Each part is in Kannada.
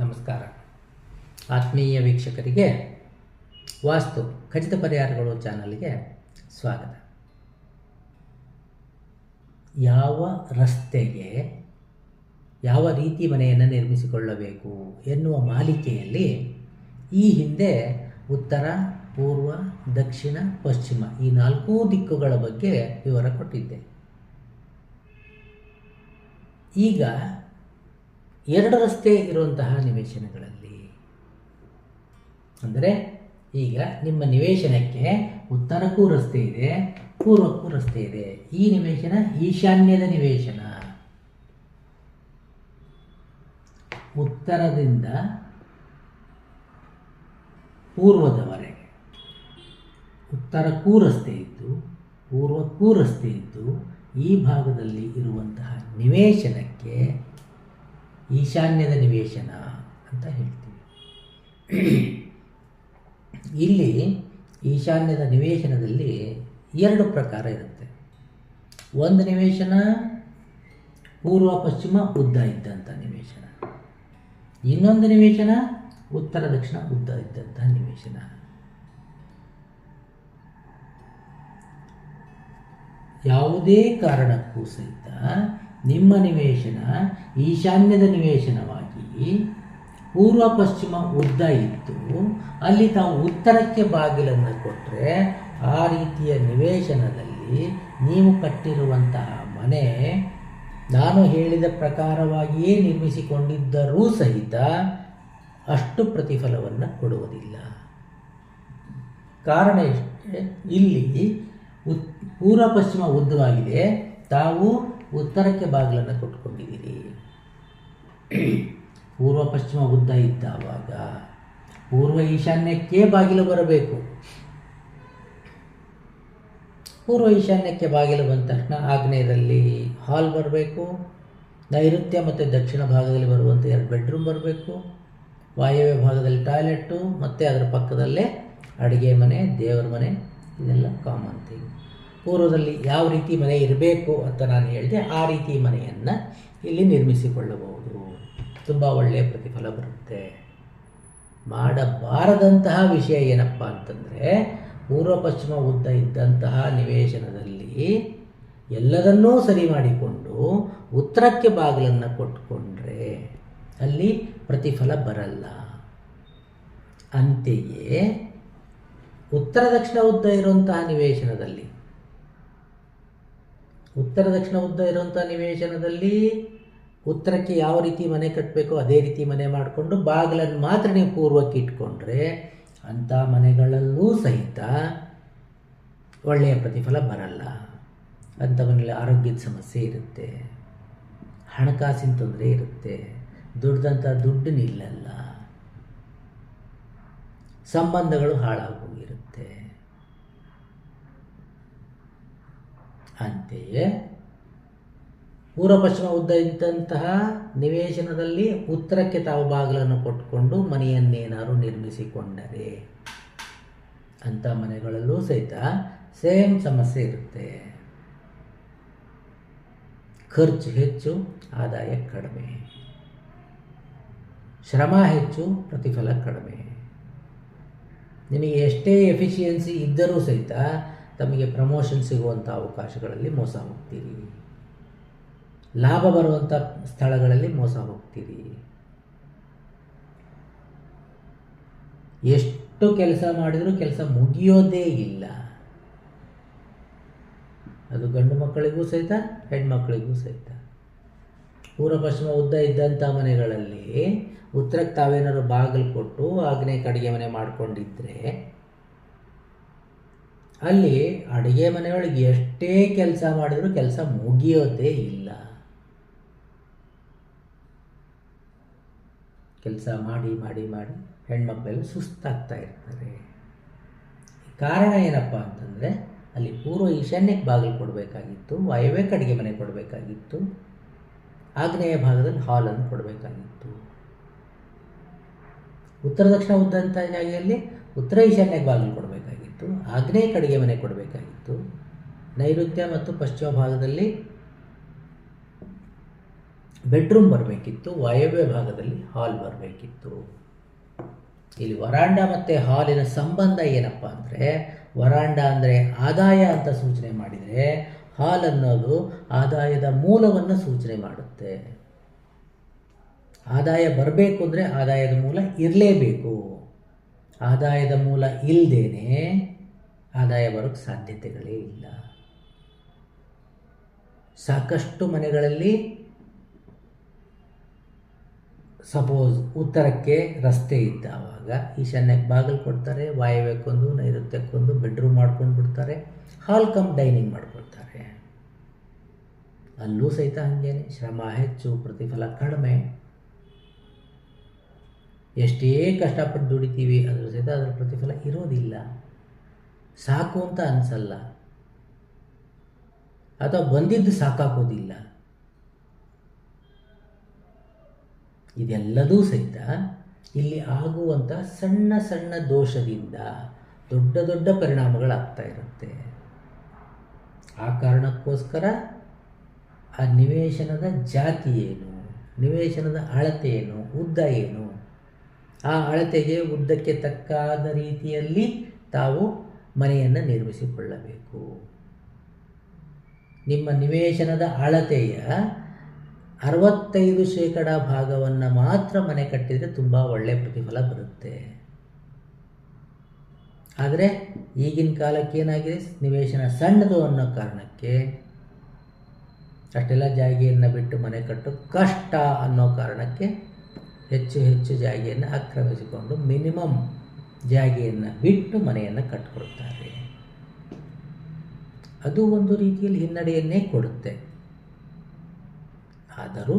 ನಮಸ್ಕಾರ. ಆತ್ಮೀಯ ವೀಕ್ಷಕರಿಗೆ, ವಾಸ್ತು ಖಚಿತ ಪರಿಹಾರಗಳು ಚಾನಲ್ಗೆ ಸ್ವಾಗತ. ಯಾವ ರಸ್ತೆಗೆ ಯಾವ ರೀತಿ ಮನೆಯನ್ನು ನಿರ್ಮಿಸಿಕೊಳ್ಳಬೇಕು ಎನ್ನುವ ಮಾಲಿಕೆಯಲ್ಲಿ ಈ ಹಿಂದೆ ಉತ್ತರ, ಪೂರ್ವ, ದಕ್ಷಿಣ, ಪಶ್ಚಿಮ ಈ ನಾಲ್ಕೂ ದಿಕ್ಕುಗಳ ಬಗ್ಗೆ ವಿವರ ಕೊಟ್ಟಿದ್ದೆ. ಈಗ ಎರಡು ರಸ್ತೆ ಇರುವಂತಹ ನಿವೇಶನಗಳಲ್ಲಿ. ಅಂದರೆ ಈಗ ನಿಮ್ಮ ನಿವೇಶನಕ್ಕೆ ಉತ್ತರಕ್ಕೂ ರಸ್ತೆ ಇದೆ, ಪೂರ್ವಕ್ಕೂ ರಸ್ತೆ ಇದೆ. ಈ ನಿವೇಶನ ಈಶಾನ್ಯದ ನಿವೇಶನ. ಉತ್ತರದಿಂದ ಪೂರ್ವದವರೆಗೆ. ಉತ್ತರಕ್ಕೂ ರಸ್ತೆ ಇದ್ದು, ಪೂರ್ವಕ್ಕೂ ರಸ್ತೆ ಇದ್ದು, ಈ ಭಾಗದಲ್ಲಿ ಇರುವಂತಹ ನಿವೇಶನಕ್ಕೆ ಈಶಾನ್ಯದ ನಿವೇಶನ ಅಂತ ಹೇಳ್ತೀವಿ. ಇಲ್ಲಿ ಈಶಾನ್ಯದ ನಿವೇಶನದಲ್ಲಿ ಎರಡು ಪ್ರಕಾರ ಇರುತ್ತೆ. ಒಂದು ನಿವೇಶನ ಪೂರ್ವ, ಪಶ್ಚಿಮ, ಉದ್ದ ಇದ್ದಂಥ ನಿವೇಶನ. ಇನ್ನೊಂದು ನಿವೇಶನ ಉತ್ತರ, ದಕ್ಷಿಣ, ಉದ್ದ ಇದ್ದಂಥ ನಿವೇಶನ. ಯಾವುದೇ ಕಾರಣಕ್ಕೂ ಸಹಿತ ನಿಮ್ಮ ನಿವೇಶನ, ಈಶಾನ್ಯದ ನಿವೇಶನವಾಗಿ ಪೂರ್ವ ಪಶ್ಚಿಮ ಉದ್ದ ಇತ್ತು ಅಲ್ಲಿ ತಾವು ಉತ್ತರಕ್ಕೆ ಬಾಗಿಲನ್ನು ಕೊಟ್ಟರೆ ಆ ರೀತಿಯ ನಿವೇಶನದಲ್ಲಿ ನೀವು ಕಟ್ಟಿರುವಂತಹ ಮನೆ ನಾನು ಹೇಳಿದ ಪ್ರಕಾರವಾಗಿಯೇ ನಿರ್ಮಿಸಿಕೊಂಡಿದ್ದರೂ ಸಹಿತ ಅಷ್ಟು ಪ್ರತಿಫಲವನ್ನು ಕೊಡುವುದಿಲ್ಲ. ಕಾರಣ ಇಲ್ಲಿ ಉತ್, ಪೂರ್ವ ಪಶ್ಚಿಮ ಉದ್ದವಾಗಿದೆ. ತಾವು ಉತ್ತರಕ್ಕೆ ಬಾಗಿಲನ್ನು ಕೊಟ್ಕೊಂಡಿದ್ದೀರಿ ಪೂರ್ವ ಪಶ್ಚಿಮ ಉದ್ದ ಇದ್ದಾವಾಗ ಪೂರ್ವ ಈಶಾನ್ಯಕ್ಕೆ ಬಾಗಿಲು ಬರಬೇಕು. ಪೂರ್ವ ಈಶಾನ್ಯಕ್ಕೆ ಬಾಗಿಲು ಬಂದ ತಕ್ಷಣ ಆಗ್ನೇಯದಲ್ಲಿ ಹಾಲ್ ಬರಬೇಕು. ನೈಋತ್ಯ ಮತ್ತು ದಕ್ಷಿಣ ಭಾಗದಲ್ಲಿ ಬರುವಂಥ ಎರಡು ಬೆಡ್ರೂಮ್ ಬರಬೇಕು. ವಾಯವ್ಯ ಭಾಗದಲ್ಲಿ ಟಾಯ್ಲೆಟ್ಟು, ಮತ್ತು ಅದರ ಪಕ್ಕದಲ್ಲೇ ಅಡುಗೆ ಮನೆ, ದೇವರ ಮನೆ, ಇದೆಲ್ಲ ಕಾಮನ್ ಥಿಂಗ್ ಪೂರ್ವದಲ್ಲಿ ಯಾವ ರೀತಿ ಮನೆ ಇರಬೇಕು ಅಂತ ನಾನು ಹೇಳಿದೆ, ಆ ರೀತಿ ಮನೆಯನ್ನು ಇಲ್ಲಿ ನಿರ್ಮಿಸಿಕೊಳ್ಳಬಹುದು. ತುಂಬ ಒಳ್ಳೆಯ ಪ್ರತಿಫಲ ಬರುತ್ತೆ. ಮಾಡಬಾರದಂತಹ ವಿಷಯ ಏನಪ್ಪ ಅಂತಂದರೆ, ಪೂರ್ವ ಪಶ್ಚಿಮ ಉದ್ದ ಇದ್ದಂತಹ ನಿವೇಶನದಲ್ಲಿ ಎಲ್ಲದನ್ನೂ ಸರಿ ಮಾಡಿಕೊಂಡು ಉತ್ತರಕ್ಕೆ ಬಾಗಿಲನ್ನು ಕೊಟ್ಕೊಂಡ್ರೆ ಅಲ್ಲಿ ಪ್ರತಿಫಲ ಬರಲ್ಲ. ಅಂತೆಯೇ ಉತ್ತರ ದಕ್ಷಿಣ ಉದ್ದ ಇರುವಂತಹ ನಿವೇಶನದಲ್ಲಿ ಉತ್ತರ ದಕ್ಷಿಣ ಉದ್ದ ಇರುವಂಥ ನಿವೇಶನದಲ್ಲಿ ಉತ್ತರಕ್ಕೆ ಯಾವ ರೀತಿ ಮನೆ ಕಟ್ಟಬೇಕು ಅದೇ ರೀತಿ ಮನೆ ಮಾಡಿಕೊಂಡು ಬಾಗಿಲನ್ನು ಮಾತ್ರ ನೀವು ಪೂರ್ವಕ್ಕೆ ಇಟ್ಕೊಂಡ್ರೆ ಅಂಥ ಮನೆಗಳಲ್ಲೂ ಸಹಿತ ಒಳ್ಳೆಯ ಪ್ರತಿಫಲ ಬರಲ್ಲ. ಅಂಥವನಲ್ಲಿ ಆರೋಗ್ಯದ ಸಮಸ್ಯೆ ಇರುತ್ತೆ. ಹಣಕಾಸಿನ ತೊಂದರೆ ಇರುತ್ತೆ. ದುಡ್ದಂಥ ದುಡ್ಡು ನಿಲ್ಲಲ್ಲ. ಸಂಬಂಧಗಳು ಹಾಳಾಗೋಗಿರುತ್ತೆ ಅಂತೆಯೇ ಪೂರ್ವ ಪಶ್ಚಿಮ ಉದ್ದ ಇದ್ದಂತಹ ನಿವೇಶನದಲ್ಲಿ ಉತ್ತರಕ್ಕೆ ತಾವು ಬಾಗಿಲನ್ನು ಕೊಟ್ಟುಕೊಂಡು ಮನೆಯನ್ನೇನಾದ್ರು ನಿರ್ಮಿಸಿಕೊಂಡರೆ ಅಂಥ ಮನೆಗಳಲ್ಲೂ ಸಹಿತ ಸೇಮ್ ಸಮಸ್ಯೆ ಇರುತ್ತೆ. ಖರ್ಚು ಹೆಚ್ಚು, ಆದಾಯ ಕಡಿಮೆ. ಶ್ರಮ ಹೆಚ್ಚು, ಪ್ರತಿಫಲ ಕಡಿಮೆ. ನಿಮಗೆ ಎಷ್ಟೇ ಎಫಿಷಿಯನ್ಸಿ ಇದ್ದರೂ ಸಹಿತ ತಮಗೆ ಪ್ರಮೋಷನ್ ಸಿಗುವಂಥ ಅವಕಾಶಗಳಲ್ಲಿ ಮೋಸ ಹೋಗ್ತೀರಿ. ಲಾಭ ಬರುವಂಥ ಸ್ಥಳಗಳಲ್ಲಿ ಮೋಸ ಹೋಗ್ತೀರಿ. ಎಷ್ಟು ಕೆಲಸ ಮಾಡಿದರೂ ಕೆಲಸ ಮುಗಿಯೋದೇ ಇಲ್ಲ. ಅದು ಗಂಡು ಮಕ್ಕಳಿಗೂ ಸಹಿತ ಹೆಣ್ಮಕ್ಕಳಿಗೂ ಸಹಿತ. ಪೂರ್ವ ಪಶ್ಚಿಮ ಉದ್ದ ಇದ್ದಂಥ ಮನೆಗಳಲ್ಲಿ ಉತ್ತರಕ್ಕೆ ತಾವೇನಾದ್ರು ಬಾಗಿಲು ಕೊಟ್ಟು ಆಗ್ನೇಯಕ್ಕೆ ಅಡುಗೆ ಮನೆ ಮಾಡ್ಕೊಂಡಿದ್ರೆ ಅಲ್ಲಿ ಅಡುಗೆ ಮನೆಯೊಳಗೆ ಎಷ್ಟೇ ಕೆಲಸ ಮಾಡಿದರೂ ಕೆಲಸ ಮುಗಿಯೋದೇ ಇಲ್ಲ. ಕೆಲಸ ಮಾಡಿ ಮಾಡಿ ಮಾಡಿ ಹೆಣ್ಮಕ್ಳೆಲ್ಲ ಸುಸ್ತಾಗ್ತಾ ಇರ್ತಾರೆ. ಕಾರಣ ಏನಪ್ಪ ಅಂತಂದರೆ ಅಲ್ಲಿ ಪೂರ್ವ ಈಶಾನ್ಯಕ್ಕೆ ಬಾಗಿಲು ಕೊಡಬೇಕಾಗಿತ್ತು ವಾಯವ್ಯಕ್ಕೆ ಅಡುಗೆ ಮನೆ ಕೊಡಬೇಕಾಗಿತ್ತು, ಆಗ್ನೇಯ ಭಾಗದಲ್ಲಿ ಹಾಲನ್ನು ಕೊಡಬೇಕಾಗಿತ್ತು. ಉತ್ತರ ದಕ್ಷಿಣ ಉದ್ದಂತ ಜಾಗೆಯಲ್ಲಿ ಉತ್ತರ ಈಶಾನ್ಯಕ್ಕೆ ಬಾಗಿಲು ಕೊಡಬೇಕಾಗಿತ್ತು. ಆಗ್ನೇಯ ಕಡೆಗೆ ಮನೆ ಕೊಡಬೇಕಾಗಿತ್ತು. ನೈಋತ್ಯ ಮತ್ತು ಪಶ್ಚಿಮ ಭಾಗದಲ್ಲಿ ಬೆಡ್ರೂಮ್ ಬರಬೇಕಿತ್ತು. ವಾಯವ್ಯ ಭಾಗದಲ್ಲಿ ಹಾಲ್ ಬರಬೇಕಿತ್ತು. ಇಲ್ಲಿ ವರಾಂಡ ಮತ್ತು ಹಾಲಿನ ಸಂಬಂಧ ಏನಪ್ಪ ಅಂದರೆ, ವರಾಂಡ ಅಂದರೆ ಆದಾಯ ಅಂತ ಸೂಚನೆ ಮಾಡಿದರೆ, ಹಾಲ್ ಅನ್ನೋದು ಆದಾಯದ ಮೂಲವನ್ನು ಸೂಚನೆ ಮಾಡುತ್ತೆ. ಆದಾಯ ಬರಬೇಕು ಅಂದರೆ ಆದಾಯದ ಮೂಲ ಇರಲೇಬೇಕು. ಆದಾಯದ ಮೂಲ ಇಲ್ಲದೇನೆ ಆದಾಯ ಬರೋಕ್ಕೆ ಸಾಧ್ಯತೆಗಳೇ ಇಲ್ಲ. ಸಾಕಷ್ಟು ಮನೆಗಳಲ್ಲಿ ಸಪೋಸ್ ಉತ್ತರಕ್ಕೆ ರಸ್ತೆ ಇದ್ದಾವಾಗ ಈಶಾನ್ಯಕ್ಕೆ ಬಾಗಿಲು ಕೊಡ್ತಾರೆ ವಾಯವ್ಯಕ್ಕೊಂದು ನೈಋತ್ಯಕ್ಕೊಂದು ಬೆಡ್ರೂಮ್ ಮಾಡ್ಕೊಂಡು ಬಿಡ್ತಾರೆ, ಹಾಲ್ ಕಮ್ ಡೈನಿಂಗ್ ಮಾಡ್ಕೊಳ್ತಾರೆ. ಅಲ್ಲೂ ಸಹಿತ ಹಾಗೇನೆ, ಶ್ರಮ ಹೆಚ್ಚು, ಪ್ರತಿಫಲ ಕಡಿಮೆ. ಎಷ್ಟೇ ಕಷ್ಟಪಟ್ಟು ದುಡಿತೀವಿ, ಅದ್ರ ಸಹಿತ ಅದರ ಪ್ರತಿಫಲ ಇರೋದಿಲ್ಲ. ಸಾಕು ಅಂತ ಅನಿಸಲ್ಲ. ಅಥವಾ ಬಂದಿದ್ದು ಸಾಕಾಗೋದಿಲ್ಲ. ಇದೆಲ್ಲದೂ ಸಹಿತ ಇಲ್ಲಿ ಆಗುವಂಥ ಸಣ್ಣ ಸಣ್ಣ ದೋಷದಿಂದ ದೊಡ್ಡ ದೊಡ್ಡ ಪರಿಣಾಮಗಳಾಗ್ತಾ ಇರುತ್ತೆ. ಆ ಕಾರಣಕ್ಕೋಸ್ಕರ ಆ ನಿವೇಶನದ ಜಾತಿ ಏನು, ನಿವೇಶನದ ಅಳತೆ ಏನು, ಉದ್ದ ಏನು ಆ ಅಳತೆಗೆ ಉದ್ದಕ್ಕೆ ತಕ್ಕಾದ ರೀತಿಯಲ್ಲಿ ತಾವು ಮನೆಯನ್ನು ನಿರ್ಮಿಸಿಕೊಳ್ಳಬೇಕು. ನಿಮ್ಮ ನಿವೇಶನದ ಅಳತೆಯ ಅರವತ್ತೈದು ಶೇಕಡ ಭಾಗವನ್ನು ಮಾತ್ರ ಮನೆ ಕಟ್ಟಿದರೆ ತುಂಬ ಒಳ್ಳೆಯ ಪ್ರತಿಫಲ ಬರುತ್ತೆ. ಆದರೆ ಈಗಿನ ಕಾಲಕ್ಕೆ ಏನಾಗಿದೆ? ನಿವೇಶನ ಸಣ್ಣದು ಅನ್ನೋ ಕಾರಣಕ್ಕೆ ಅಷ್ಟೆಲ್ಲ ಜಾಗೆಯನ್ನು ಬಿಟ್ಟು ಮನೆ ಕಟ್ಟು ಕಷ್ಟ ಅನ್ನೋ ಕಾರಣಕ್ಕೆ ಹೆಚ್ಚು ಹೆಚ್ಚು ಜಾಗೆಯನ್ನು ಆಕ್ರಮಿಸಿಕೊಂಡು ಮಿನಿಮಮ್ ಜಾಗೆಯನ್ನು ಬಿಟ್ಟು ಮನೆಯನ್ನು ಕಟ್ಕೊಡ್ತಾರೆ ಅದು ಒಂದು ರೀತಿಯಲ್ಲಿ ಹಿನ್ನಡೆಯನ್ನೇ ಕೊಡುತ್ತೆ. ಆದರೂ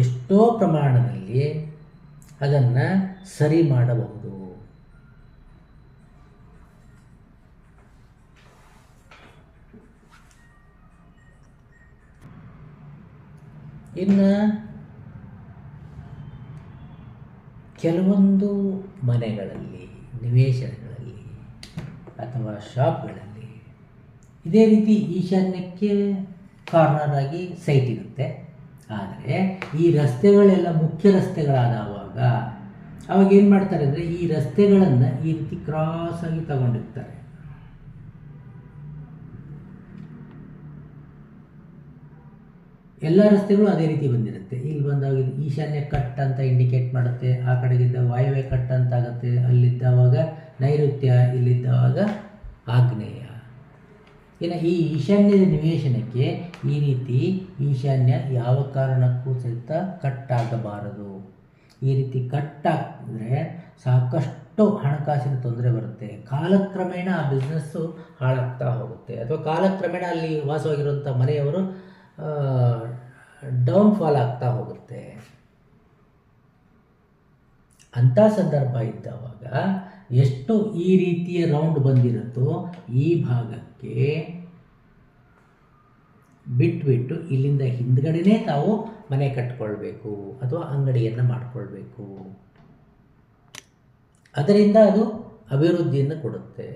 ಎಷ್ಟೋ ಪ್ರಮಾಣದಲ್ಲಿ ಅದನ್ನು ಸರಿ ಮಾಡಬಹುದು. ಇನ್ನು ಕೆಲವೊಂದು ಮನೆಗಳಲ್ಲಿ, ನಿವೇಶನಗಳಲ್ಲಿ ಅಥವಾ ಶಾಪ್ಗಳಲ್ಲಿ ಇದೇ ರೀತಿ ಈಶಾನ್ಯಕ್ಕೆ ಕಾರ್ನರ್ ಆಗಿ ಸೈಟ್ ಇರುತ್ತೆ. ಆದರೆ ಈ ರಸ್ತೆಗಳೆಲ್ಲ ಮುಖ್ಯ ರಸ್ತೆಗಳಾದವಾಗ ಅವಾಗ ಏನು ಮಾಡ್ತಾರೆ ಅಂದರೆ ಈ ರಸ್ತೆಗಳನ್ನು ಈ ರೀತಿ ಕ್ರಾಸ್ ಆಗಿ ತಗೊಂಡಿರ್ತಾರೆ. ಎಲ್ಲ ರಸ್ತೆಗಳು ಅದೇ ರೀತಿ ಬಂದಿರುತ್ತೆ. ಇಲ್ಲಿ ಬಂದಾಗ ಈಶಾನ್ಯ ಕಟ್ ಅಂತ ಇಂಡಿಕೇಟ್ ಮಾಡುತ್ತೆ. ಆ ಕಡೆಗಿದ್ದ ವಾಯುವ್ಯ ಕಟ್ ಅಂತ ಆಗುತ್ತೆ. ಅಲ್ಲಿದ್ದವಾಗ ನೈಋತ್ಯ, ಇಲ್ಲಿದ್ದವಾಗ ಆಗ್ನೇಯ. ಇನ್ನು ಈ ಈಶಾನ್ಯದ ನಿವೇಶನಕ್ಕೆ ಈ ರೀತಿ ಈಶಾನ್ಯ ಯಾವ ಕಾರಣಕ್ಕೂ ಸಹಿತ ಕಟ್ಟಾಗಬಾರದು ಈ ರೀತಿ ಕಟ್ಟಾಗಿದ್ರೆ ಸಾಕಷ್ಟು ಹಣಕಾಸಿನ ತೊಂದರೆ ಬರುತ್ತೆ. ಕಾಲಕ್ರಮೇಣ ಆ ಬಿಸ್ನೆಸ್ಸು ಹಾಳಾಗ್ತಾ ಹೋಗುತ್ತೆ. ಅಥವಾ ಕಾಲಕ್ರಮೇಣ ಅಲ್ಲಿ ವಾಸವಾಗಿರುವಂಥ ಮನೆಯವರು ಡೌನ್ಫಾಲ್ ಆಗ್ತಾ ಹೋಗುತ್ತೆ. ಅಂಥ ಸಂದರ್ಭ ಇದ್ದವಾಗ ಎಷ್ಟು ಈ ರೀತಿಯ ರೌಂಡ್ ಬಂದಿರುತ್ತೋ ಈ ಭಾಗಕ್ಕೆ ಬಿಟ್ಬಿಟ್ಟು ಇಲ್ಲಿಂದ ಹಿಂದ್ಗಡೆನೇ ತಾವು ಮನೆ ಕಟ್ಕೊಳ್ಬೇಕು ಅಥವಾ ಅಂಗಡಿಯನ್ನು ಮಾಡಿಕೊಳ್ಬೇಕು. ಅದರಿಂದ ಅದು ಅಭಿವೃದ್ಧಿಯನ್ನು ಕೊಡುತ್ತೆ.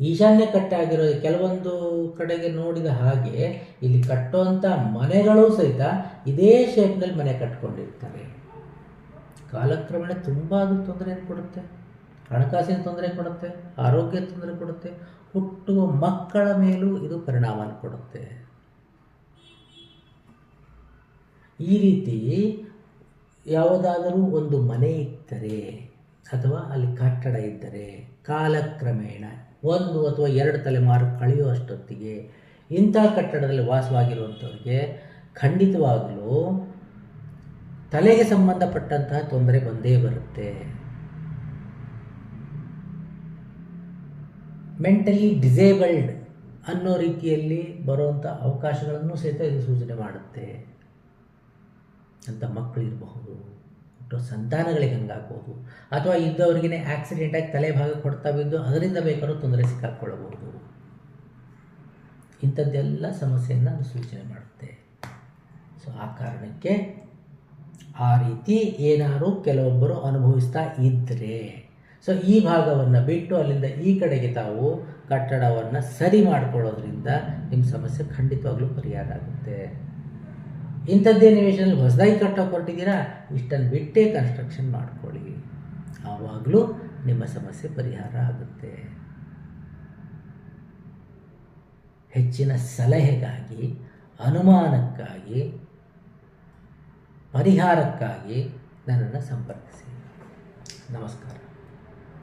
ಈಶಾನ್ಯ ಕಟ್ಟಾಗಿರೋ ಕೆಲವೊಂದು ಕಡೆಗೆ ನೋಡಿದ ಹಾಗೆ ಇಲ್ಲಿ ಕಟ್ಟುವಂಥ ಮನೆಗಳು ಸಹಿತ ಇದೇ ಶೇಪ್ನಲ್ಲಿ ಮನೆ ಕಟ್ಕೊಂಡಿರ್ತಾರೆ. ಕಾಲಕ್ರಮೇಣ ತುಂಬ ಅದು ತೊಂದರೆ ಕೊಡುತ್ತೆ. ಹಣಕಾಸಿನ ತೊಂದರೆ ಕೊಡುತ್ತೆ ಆರೋಗ್ಯ ತೊಂದರೆ ಕೊಡುತ್ತೆ, ಹುಟ್ಟುವ ಮಕ್ಕಳ ಮೇಲೂ ಇದು ಪರಿಣಾಮ ಕೊಡುತ್ತೆ. ಈ ರೀತಿ ಯಾವುದಾದರೂ ಒಂದು ಮನೆ ಇದ್ದರೆ ಅಥವಾ ಅಲ್ಲಿ ಕಟ್ಟಡ ಇದ್ದರೆ ಕಾಲಕ್ರಮೇಣ ಒಂದು ಅಥವಾ ಎರಡು ತಲೆಮಾರು ಕಳೆಯುವಷ್ಟೊತ್ತಿಗೆ ಇಂಥ ಕಟ್ಟಡದಲ್ಲಿ ವಾಸವಾಗಿರುವಂಥವ್ರಿಗೆ ಖಂಡಿತವಾಗಲೂ ತಲೆಗೆ ಸಂಬಂಧಪಟ್ಟಂತಹ ತೊಂದರೆ ಬಂದೇ ಬರುತ್ತೆ. ಮೆಂಟಲಿ ಡಿಸೇಬಲ್ಡ್ ಅನ್ನೋ ರೀತಿಯಲ್ಲಿ ಬರುವಂಥ ಅವಕಾಶಗಳನ್ನು ಸಹಿತ ಇದು ಸೂಚನೆ ಮಾಡುತ್ತೆ. ಅಂತ ಮಕ್ಕಳು ಇರಬಹುದು. ಹುಟ್ಟೋ ಸಂತಾನಗಳಿಗೆ ಹಂಗಾಗ್ಬೋದು ಅಥವಾ ಇದ್ದವರಿಗೇ ಆಕ್ಸಿಡೆಂಟಾಗಿ ತಲೆ ಭಾಗ ಕೊಡ್ತಾ ಬಿದ್ದು ಅದರಿಂದ ಬೇಕಾದ್ರೂ ತೊಂದರೆ ಸಿಕ್ಕಾಕ್ಕೊಳ್ಳಬಹುದು ಇಂಥದ್ದೆಲ್ಲ ಸಮಸ್ಯೆಯನ್ನು ಅದು ಸೂಚನೆ ಮಾಡುತ್ತೆ. ಸೊ ಆ ಕಾರಣಕ್ಕೆ ಆ ರೀತಿ ಏನಾದರೂ ಕೆಲವೊಬ್ಬರು ಅನುಭವಿಸ್ತಾ ಇದ್ದರೆ ಸೊ ಈ ಭಾಗವನ್ನು ಬಿಟ್ಟು ಅಲ್ಲಿಂದ ಈ ಕಡೆಗೆ ತಾವು ಕಟ್ಟಡವನ್ನು ಸರಿ ಮಾಡಿಕೊಳ್ಳೋದ್ರಿಂದ ನಿಮ್ಮ ಸಮಸ್ಯೆ ಖಂಡಿತವಾಗ್ಲೂ ಪರಿಹಾರ ಆಗುತ್ತೆ. ಇಂಥದ್ದೇ ನಿವೇಶನಲ್ಲಿ ಹೊಸದಾಗಿ ಕಟ್ಟೋಕೆ ಹೊರಟಿದ್ದೀರಾ ಇಷ್ಟನ್ನು ಬಿಟ್ಟೇ ಕನ್ಸ್ಟ್ರಕ್ಷನ್ ಮಾಡ್ಕೊಳ್ಳಿ. ಆವಾಗಲೂ ನಿಮ್ಮ ಸಮಸ್ಯೆ ಪರಿಹಾರ ಆಗುತ್ತೆ. ಹೆಚ್ಚಿನ ಸಲಹೆಗಾಗಿ, ಅನುಮಾನಕ್ಕಾಗಿ, ಪರಿಹಾರಕ್ಕಾಗಿ ನನ್ನನ್ನು ಸಂಪರ್ಕಿಸಿ. ನಮಸ್ಕಾರ.